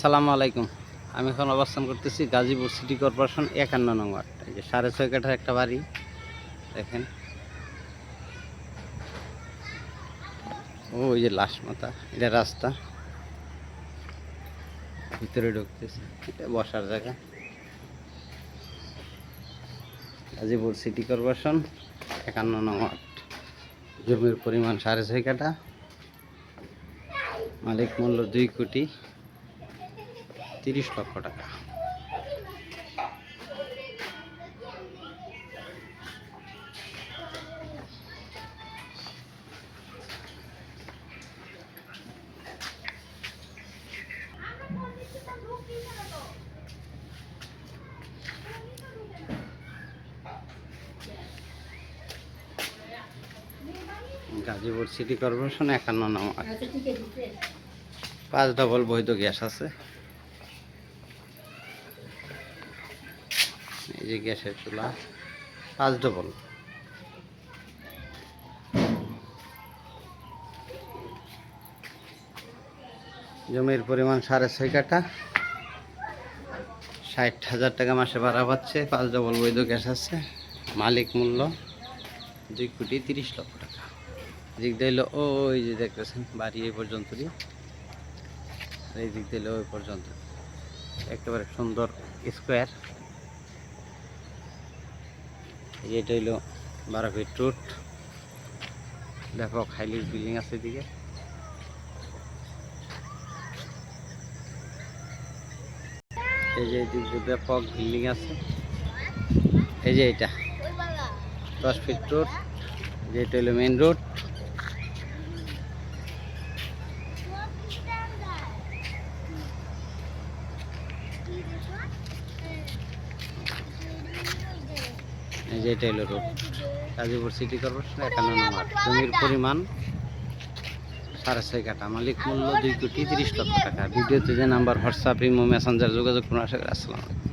সালামু আলাইকুম। আমি এখন অবস্থান করতেছি গাজীপুর সিটি কর্পোরেশন একান্ন নং ওয়ার্ড এই যে সাড়ে ছয় কাঠার একটা বাড়ি, দেখেন। ও ওই যে লাশ মাথা, এটা রাস্তা। ভিতরে ঢুকতেছে, এটা বসার জায়গা। গাজীপুর সিটি কর্পোরেশন একান্ন নং ওয়ার্ড জমির পরিমাণ সাড়ে ছয় কাঠা। মালিক মূল্য দুই কোটি। তিরিশ লক্ষ টাকা। গাজীপুর সিটি কর্পোরেশন একান্ন নম্বর। পাঁচ ডবল বৈধ গ্যাস আছে। এই যে গ্যাসের চুলা পাঁচ ডবল। জমির পরিমাণ সাড়ে ছয় কাঠা। ষাট হাজার টাকা মাসে ভাড়া পাচ্ছে, পাঁচ ডবল বৈধ গ্যাস আছে। মালিক মূল্য দুই কোটি তিরিশ লক্ষ টাকা। দিক দিল ওই যে দেখতেছেন, বাড়ি এই পর্যন্তই। আর এই দিক দিল ওই পর্যন্ত। একেবারে সুন্দর স্কোয়ার। এটা হইল বারো ফিট রুট ব্যাপক হাইলিস বিল্ডিং আছে এদিকে। এই যে এদিক দিয়ে ব্যাপক বিল্ডিং আছে। এই যে এটা, দশ ফিট রোড যে এটা হলো মেন রোড যে এটা হলো রোড গাজীপুর সিটি কর্পোরেশন একান্ন নম্বর। জমির পরিমাণ সাড়ে ছয় কাটা মালিক মূল্য দুই কোটি তিরিশ লক্ষ টাকা। ভিডিওতে যে নাম্বার হোয়াটসঅ্যাপ ইমো মেসেঞ্জার যোগাযোগ করুন। আশা করি আসসালামু আলাইকুম।